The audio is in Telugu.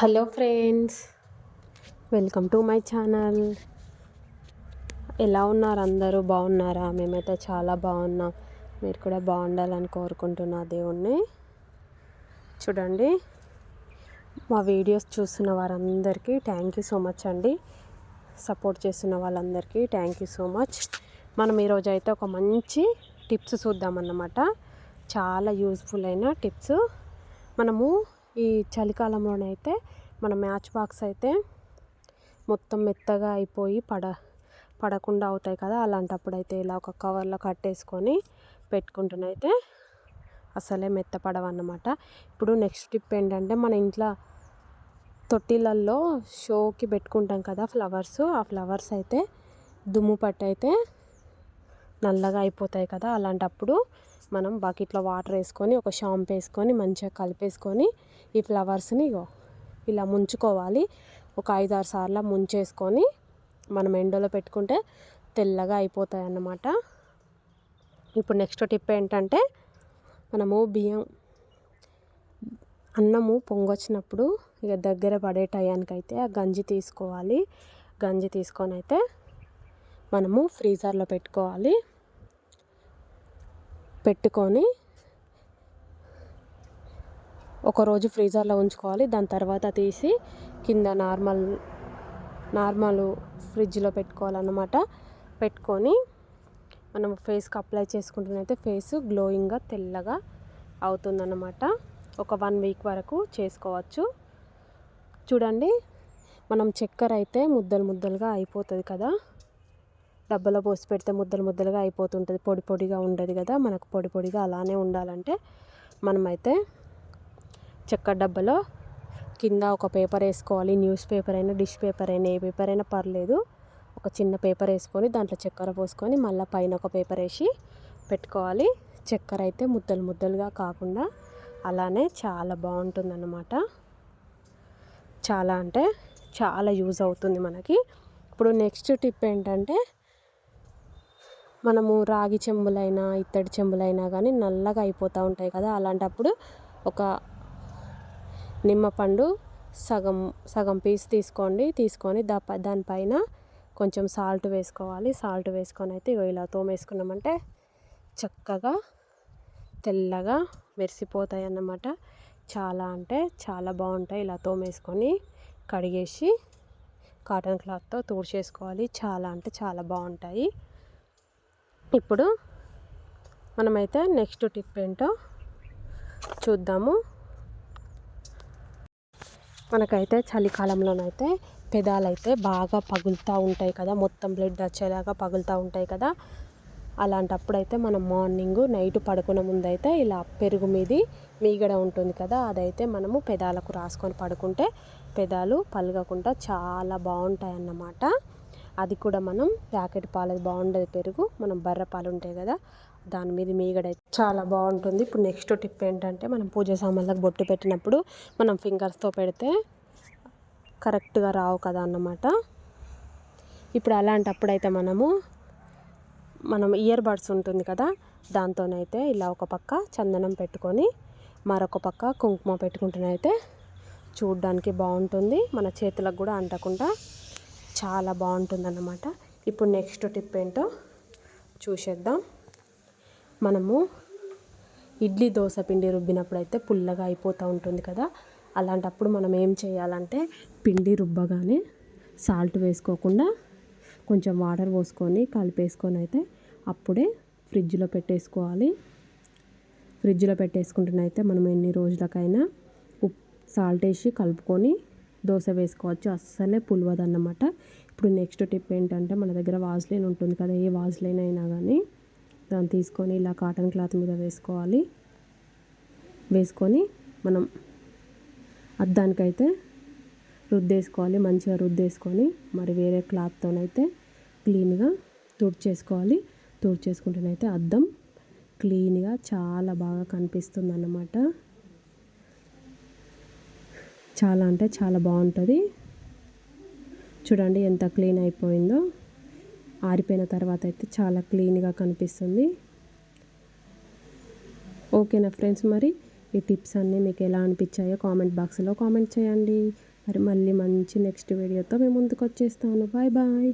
Hello friends welcome to my channel. ఎలా ఉన్నారు అందరూ? బాగున్నారా? మేమైతే చాలా బాగున్నాం. మీరు కూడా బాగుండాలని కోరుకుంటున్నా దేవుణ్ణి. చూడండి మా వీడియోస్ చూస్తున్న వారందరికీ థ్యాంక్ యూ సో మచ్ అండి. సపోర్ట్ చేస్తున్న వాళ్ళందరికీ థ్యాంక్ యూ సో మచ్ మనం ఈరోజు అయితే ఒక మంచి టిప్స్ చూద్దామన్నమాట. చాలా యూజ్ఫుల్ అయిన టిప్స్ మనము ఈ చలికాలంలోనైతే మన మ్యాచ్ బాక్స్ అయితే మొత్తం మెత్తగా అయిపోయి పడ పడకుండా అవుతాయి కదా అలాంటప్పుడు అయితే ఇలా ఒక కవర్లో కట్టేసుకొని పెట్టుకుంటున్నైతే అసలే మెత్తపడవన్నమాట ఇప్పుడు నెక్స్ట్ టిప్ ఏంటంటే మన ఇంట్లో తొట్టిలల్లో షోకి పెట్టుకుంటాం కదా ఫ్లవర్స్ ఆ ఫ్లవర్స్ అయితే దుమ్ము పట్టయితే నల్లగా అయిపోతాయి కదా అలాంటప్పుడు మనం బకెట్లో వాటర్ వేసుకొని ఒక షాంపూ వేసుకొని మంచిగా కలిపేసుకొని ఈ ఫ్లవర్స్ని ఇలా ముంచుకోవాలి. ఒక ఐదు ఆరు సార్లు ముంచేసుకొని మనం ఎండలో పెట్టుకుంటే తెల్లగా అయిపోతాయి అన్నమాట ఇప్పుడు నెక్స్ట్ టిప్ ఏంటంటే మనము బియ్యం అన్నము పొంగొచ్చినప్పుడు ఇక దగ్గర పడే టయానికి అయితే ఆ గంజి తీసుకోవాలి. గంజి తీసుకొని అయితే మనము ఫ్రీజర్లో పెట్టుకోవాలి. పెట్టుకొని ఒకరోజు ఫ్రీజర్లో ఉంచుకోవాలి. దాని తర్వాత తీసి కింద నార్మల్ నార్మల్ ఫ్రిడ్జ్లో పెట్టుకోవాలన్నమాట. పెట్టుకొని మనం ఫేస్కి అప్లై చేసుకుంటున్నైతే ఫేస్ గ్లోయింగ్గా తెల్లగా అవుతుందన్నమాట. ఒక వన్ వీక్ వరకు చేసుకోవచ్చు. చూడండి మనం చక్కెర అయితే ముద్దలు ముద్దలుగా అయిపోతుంది కదా. డబ్బాలో పోసి పెడితే ముద్దలు ముద్దలుగా అయిపోతుంటుంది. పొడి పొడిగా ఉండదు కదా. మనకు పొడి పొడిగా అలానే ఉండాలంటే మనమైతే చెక్క డబ్బాలో కింద ఒక పేపర్ వేసుకోవాలి. న్యూస్ పేపర్ అయినా డిష్ పేపర్ అయినా ఏ పేపర్ అయినా పర్లేదు. ఒక చిన్న పేపర్ వేసుకొని దాంట్లో చక్కెర పోసుకొని మళ్ళీ పైన ఒక పేపర్ వేసి పెట్టుకోవాలి. చక్కెర అయితే ముద్దలు ముద్దలుగా కాకుండా అలానే చాలా బాగుంటుందన్నమాట. చాలా అంటే చాలా యూజ్ అవుతుంది మనకి. ఇప్పుడు నెక్స్ట్ టిప్ ఏంటంటే మనము రాగి చెంబులైనా ఇత్తడి చెంబులైనా కానీ నల్లగా అయిపోతూ ఉంటాయి కదా. అలాంటప్పుడు ఒక నిమ్మపండు సగం సగం పీస్ తీసుకోండి. తీసుకొని దా దానిపైన కొంచెం సాల్ట్ వేసుకోవాలి. సాల్ట్ వేసుకొని అయితే ఇలా తోమేసుకున్నామంటే చక్కగా తెల్లగా మెరిసిపోతాయి అన్నమాట చాలా అంటే చాలా బాగుంటాయి ఇలా తోమేసుకొని కడిగేసి కాటన్ క్లాత్తో తుడిచేసుకోవాలి. చాలా అంటే చాలా బాగుంటాయి. ఇప్పుడు మనమైతే నెక్స్ట్ టిప్ ఏంటో చూద్దాము. మనకైతే చలికాలంలోనైతే పెదాలైతే బాగా పగులుతూ ఉంటాయి కదా మొత్తం బ్లడ్ వచ్చేలాగా పగులుతూ ఉంటాయి కదా. అలాంటప్పుడు అయితే మనం మార్నింగ్ నైట్ పడుకునే ముందైతే ఇలా పెరుగు మీది మీగడ ఉంటుంది కదా అదైతే మనము పెదాలకు రాసుకొని పడుకుంటే పెదాలు పలగకుండా చాలా బాగుంటాయి అన్నమాట అది కూడా మనం ప్యాకెట్ పాలది బాగుండదు పెరుగు మనం బర్రె పాలు ఉంటాయి కదా దాని మీద మీగడ చాలా బాగుంటుంది. ఇప్పుడు నెక్స్ట్ టిప్ ఏంటంటే మనం పూజ సామాన్లకు బొట్టు పెట్టినప్పుడు మనం ఫింగర్స్తో పెడితే కరెక్ట్గా రావు కదా అన్నమాట. ఇప్పుడు అలాంటప్పుడైతే మనము మనం ఇయర్ బడ్స్ ఉంటుంది కదా దాంతోనైతే ఇలా ఒక పక్క చందనం పెట్టుకొని మరొక పక్క కుంకుమ పెట్టుకుంటేనైతే చూడ్డానికి బాగుంటుంది. మన చేతులకు కూడా అంటకుండా చాలా బాగుంటుందన్నమాట. ఇప్పుడు నెక్స్ట్ టిప్ ఏంటో చూసేద్దాం. మనము ఇడ్లీ దోశ పిండి రుబ్బినప్పుడు అయితే పుల్లగా అయిపోతూ ఉంటుంది కదా. అలాంటప్పుడు మనం ఏం చేయాలంటే పిండి రుబ్బగానే సాల్ట్ వేసుకోకుండా కొంచెం వాటర్ పోసుకొని కలిపేసుకొని అయితే అప్పుడే ఫ్రిడ్జ్లో పెట్టేసుకోవాలి. ఫ్రిడ్జ్లో పెట్టేసుకుంటున్నైతే మనం ఎన్ని రోజులకైనా ఉప్ సాల్ట్ వేసి కలుపుకొని దోశ వేసుకోవచ్చు. అస్సలే పులవదు అన్నమాట ఇప్పుడు నెక్స్ట్ టిప్ ఏంటంటే మన దగ్గర వాజ్లైన్ ఉంటుంది కదా ఏ వాజ్లైన్ అయినా కానీ దాన్ని తీసుకొని ఇలా కాటన్ క్లాత్ మీద వేసుకోవాలి. వేసుకొని మనం అద్దానికైతే రుద్దేసుకోవాలి. మంచిగా రుద్దేసుకొని మరి వేరే క్లాత్తోనైతే క్లీన్గా తుడిచేసుకోవాలి. తుడిచేసుకుంటేనైతే అద్దం క్లీన్గా చాలా బాగా కనిపిస్తుంది అన్నమాట చాలా అంటే చాలా బాగుంటుంది. చూడండి ఎంత క్లీన్ అయిపోయిందో. ఆరిపోయిన తర్వాత అయితే చాలా క్లీన్గా కనిపిస్తుంది. ఓకేనా ఫ్రెండ్స్? మరి ఈ టిప్స్ అన్నీ మీకు ఎలా అనిపించాయో కామెంట్ బాక్స్లో కామెంట్ చేయండి. మరి మళ్ళీ మంచి నెక్స్ట్ వీడియోతో మేము ముందుకు వచ్చేస్తాను బాయ్ బాయ్.